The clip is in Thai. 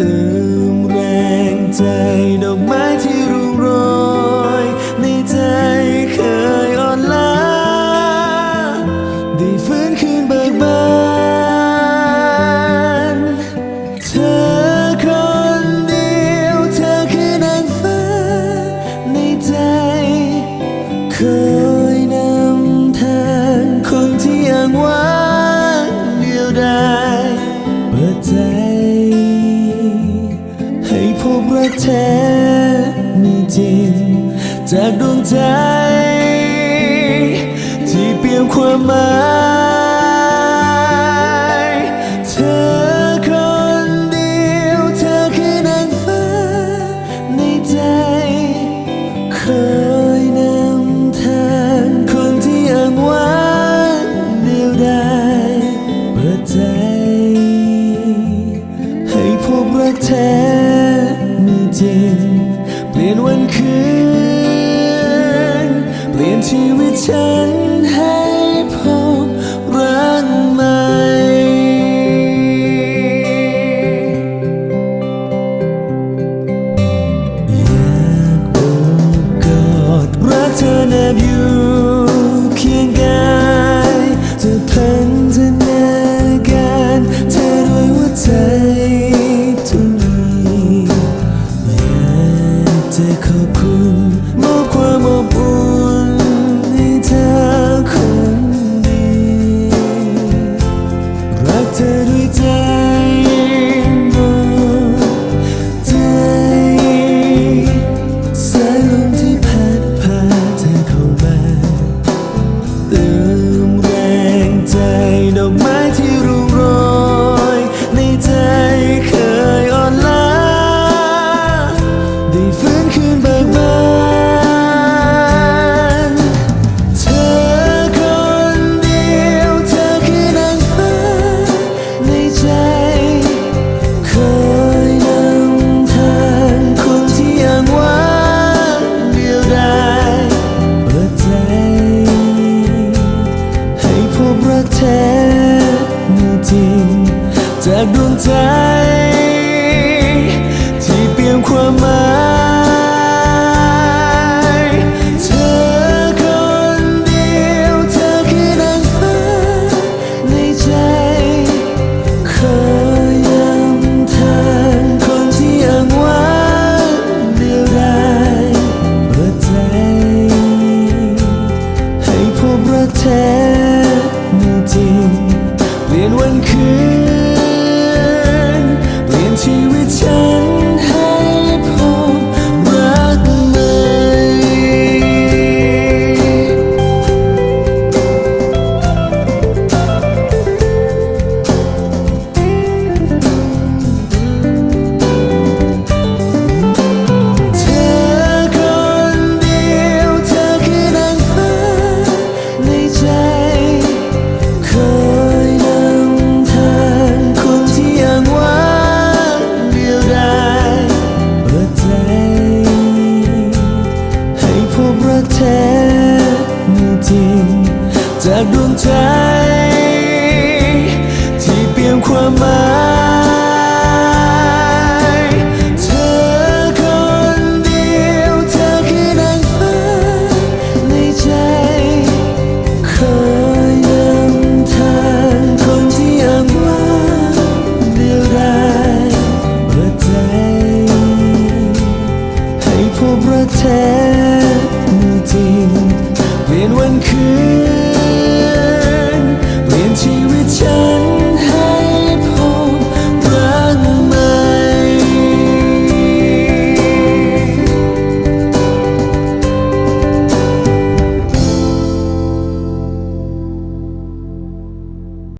เติมแรงใจดอกไม้ที่ร่วงโรยในใจเคยอ่อนล้าได้ฟื้นคืนเบิกบาน ว่าเธอมีจริง จากดวงใจ ที่เปลี่ยนความหมายเธอคนเดียว เธอคือนางฟ้าในใจเคยนำทางคนที่อ้างว้างเดียวดายเปิดใจ ให้พบรักแท้ จเปลี่ยนวันคืน เปลี่ยนชีวิตฉันให้ จากดวงใจ จากดวงใจ ที่เปลี่ยนความหมายเธอคนเดียว เธอคือนางฟ้าในใจขอยังทางคนที่อ้างว่าเดียวดาปิดใจ ให้พบรักแท้มืจริงเปลี่ยนวันคืน